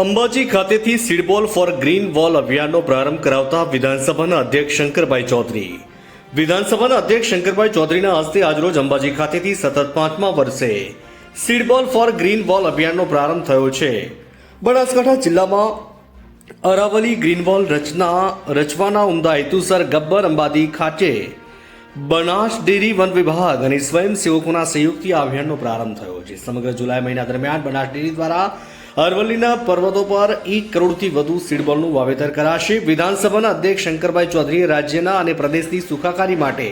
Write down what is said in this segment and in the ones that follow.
અંબાજી ખાતેથી seed ball four green wall અભિયાનનો પ્રારંભ કરાવતા વિધાનસભાના અધ્યક્ષ શંકરભાઈ ચૌધરી. વિધાનસભાના અધ્યક્ષ શંકરભાઈ ચૌધરીના હસ્તે આજરોજ અંબાજી ખાતેથી સતત પાંચમા વર્ષે સીડબોલ ફોર ગ્રીન વોલ અભિયાનનો પ્રારંભ થયો છે. બનાસકાંઠા જિલ્લામાં અરાવલી ગ્રીન વોલ રચના રચવાના ઉમદા હેતુસર ગબ્બર અંબાજી ખાતે બનાસ ડેરી વન વિભાગ અને સ્વયંસેવકોના સંયુક્ત અભિયાનનો પ્રારંભ થયો છે. સમગ્ર જુલાઈ મહિના દરમિયાન બનાસ ડેરી દ્વારા અરવલ્લીના પર્વતો પર એક કરોડથી વધુ સીડબોલનું વાવેતર કરાશે. વિધાનસભાના અધ્યક્ષ શંકરભાઈ ચૌધરીએ રાજ્યના અને પ્રદેશની સુખાકારી માટે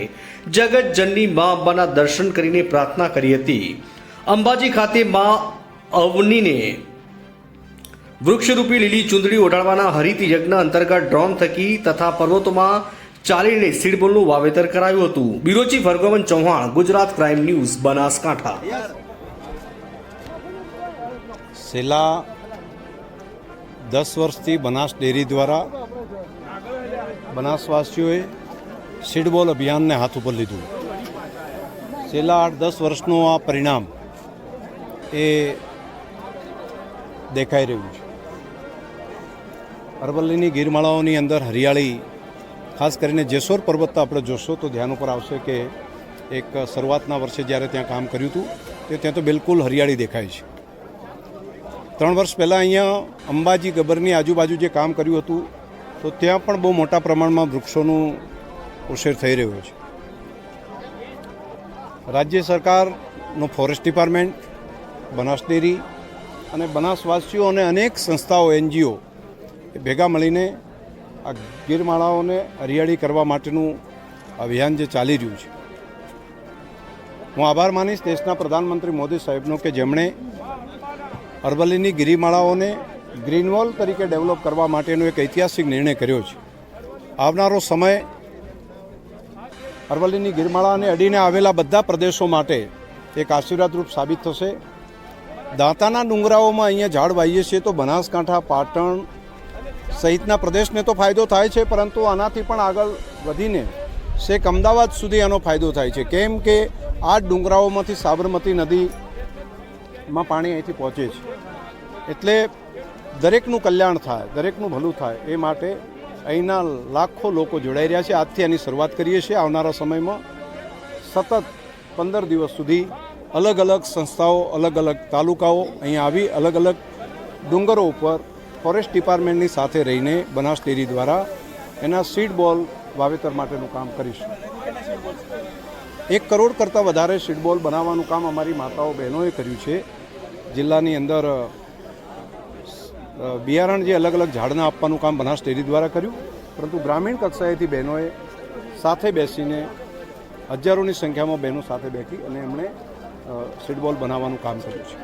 જગતજનની મા અંબાના દર્શન કરીને પ્રાર્થના કરી હતી. અંબાજી ખાતે મા અવનીને વૃક્ષરૂપી લીલી ચૂંદડી ઓઢાડવાના હરિત યજ્ઞ અંતર્ગત ડ્રોન થકી તથા પર્વતોમાં ચાલીને સીડબોલનું વાવેતર કરાયું હતું. બિરોચી ભર્ગવન ચૌહાણ, ગુજરાત ક્રાઇમ ન્યૂઝ, બનાસકાંઠા. છેલ્લા દસ વર્ષથી બનાસ ડેરી દ્વારા બનાસવાસીઓએ સીડબોલ અભિયાનને હાથ ઉપર લીધું. છેલ્લા આઠ દસ વર્ષનું આ પરિણામ એ દેખાઈ રહ્યું છે. અરવલ્લીની ગીરમાળાઓની અંદર હરિયાળી, ખાસ કરીને જેસોર પર્વત આપણે જોશો તો ધ્યાન ઉપર આવશે કે એક શરૂઆતના વર્ષે જ્યારે ત્યાં કામ કર્યું હતું, તે ત્યાં તો બિલકુલ હરિયાળી દેખાય છે. ત્રણ વર્ષ પહેલાં અહીંયા અંબાજી ગબ્બરની આજુબાજુ જે કામ કર્યું હતું, તો ત્યાં પણ બહુ મોટા પ્રમાણમાં વૃક્ષોનું ઉછેર થઈ રહ્યો છે. રાજ્ય સરકારનું ફોરેસ્ટ ડિપાર્ટમેન્ટ, બનાસ ડેરી અને બનાસવાસીઓ અને અનેક સંસ્થાઓ, એનજીઓ ભેગા મળીને આ ગીરમાળાઓને હરિયાળી કરવા માટેનું અભિયાન જે ચાલી રહ્યું છે. હું આભાર માનીશ દેશના પ્રધાનમંત્રી મોદી સાહેબનો કે જેમણે અરવલ્લીની ગિરિમાળાઓને ગ્રીન વોલ તરીકે ડેવલપ કરવા માટેનો એક ઐતિહાસિક નિર્ણય કર્યો છે. આવનારો સમય અરવલ્લીની ગિરમાળાને અડીને આવેલા બધા પ્રદેશો માટે એક આશીર્વાદરૂપ સાબિત થશે. દાંતાના ડુંગરાઓમાં અહીંયા ઝાડ વાવીએ છીએ તો બનાસકાંઠા, પાટણ સહિતના પ્રદેશને તો ફાયદો થાય છે, પરંતુ આનાથી પણ આગળ વધીને શેક અમદાવાદ સુધી આનો ફાયદો થાય છે. કેમ કે આ ડુંગરાઓમાંથી સાબરમતી નદીમાં પાણી અહીંથી પહોંચે છે. એટલે દરેકનું કલ્યાણ થાય, દરેકનું ભલું થાય એ માટે અહીંના લાખો લોકો જોડાઈ રહ્યા છે. આજથી આની શરૂઆત કરીએ છીએ. આવનારા સમયમાં સતત પંદર દિવસ સુધી અલગ અલગ સંસ્થાઓ, અલગ અલગ તાલુકાઓ અહીં આવી, અલગ અલગ ડુંગરો ઉપર ફોરેસ્ટ ડિપાર્ટમેન્ટની સાથે રહીને બનાસ ડેરી દ્વારા એના સીડ બોલ વાવેતર માટેનું કામ કરીશું. એક કરોડ કરતાં વધારે સીડબોલ બનાવવાનું કામ અમારી માતાઓ બહેનોએ કર્યું છે. જિલ્લાની અંદર બિયારણ જે અલગ અલગ ઝાડના આપવાનું કામ બનાસ ડેરી દ્વારા કર્યું. પરંતુ ગ્રામીણ કક્ષાએથી બહેનોએ સાથે બેસીને હજારોની સંખ્યામાં બહેનો સાથે બેઠી અને એમણે સીડબોલ બનાવવાનું કામ કર્યું છે.